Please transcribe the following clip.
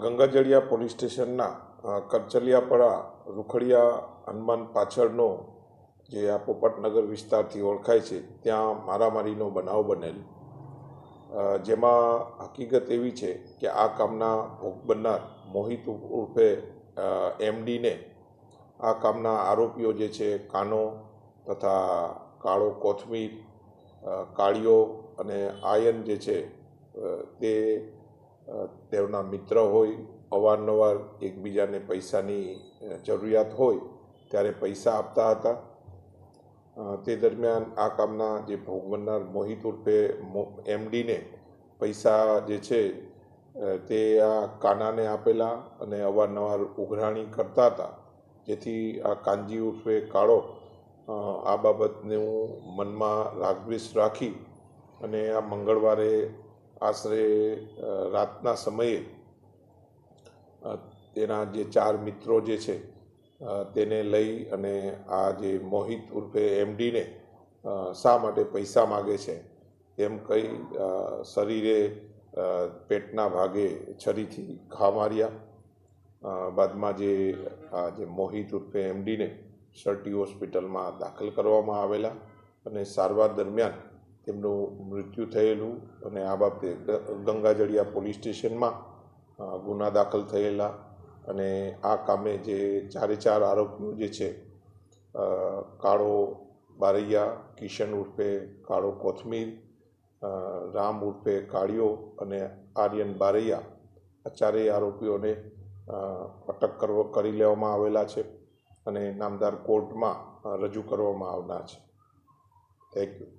Gangajaliya police સ્ટેશનના કરચલિયાપરા રૂખડિયા, હનુમાન પાછળનો જે આ પોપટનગર વિસ્તારથી ઓળખાય છે, ત્યાં મારામારીનો બનાવ બનેલ. જેમાં હકીકત એવી છે કે આ કામના ભોગ બનનાર મોહિત ઉર્ફે એમડીને આ કામના આરોપીઓ જે છે, કાનો તથા કાળો કોથમીર કાળિયો અને આયન જે છે તે તેમના મિત્ર હોય, અવારનવાર એકબીજાને પૈસાની જરૂરિયાત હોય, ત્યારે પૈસા આપતા હતા. તે દરમિયાન આ કામના જે ભોગ બનનાર મોહિત ઉર્ફે એમડીને પૈસા જે છે તે આ કાનાને આપેલા અને અવારનવાર ઉઘરાણી કરતા હતા. જેથી આ કાનજી ઉર્ફે કાળો આ બાબતનું મનમાં રાગવેશ રાખી અને આ મંગળવારે આશરે રાતના સમયે તેના જે ચાર મિત્રો જે છે તેને લઈ અને આ જે મોહિત ઉર્ફે એમડીને શા માટે પૈસા માગે છે, તેમ કહી શરીરે પેટના ભાગે છરીથી ઘા માર્યા. બાદમાં જે, આ જે મોહિત ઉર્ફે એમડીને સર્ટી હોસ્પિટલમાં દાખલ કરવામાં આવેલા અને સારવાર દરમિયાન તેમનું મૃત્યુ થયેલું અને આ બાબતે ગંગાજળિયા પોલીસ સ્ટેશનમાં ગુના દાખલ થયેલા અને આ કામે જે ચારે ચાર આરોપીઓ જે છે કાળો બારૈયા, કિશન ઉર્ફે કાળો કોથમીર રામ ઉર્ફે કાળિયો અને આર્યન બારૈયા, આ ચારેય આરોપીઓને અટક કરવો, કરી લેવામાં આવેલા છે અને નામદાર કોર્ટમાં રજૂ કરવામાં આવનાર છે. Thank you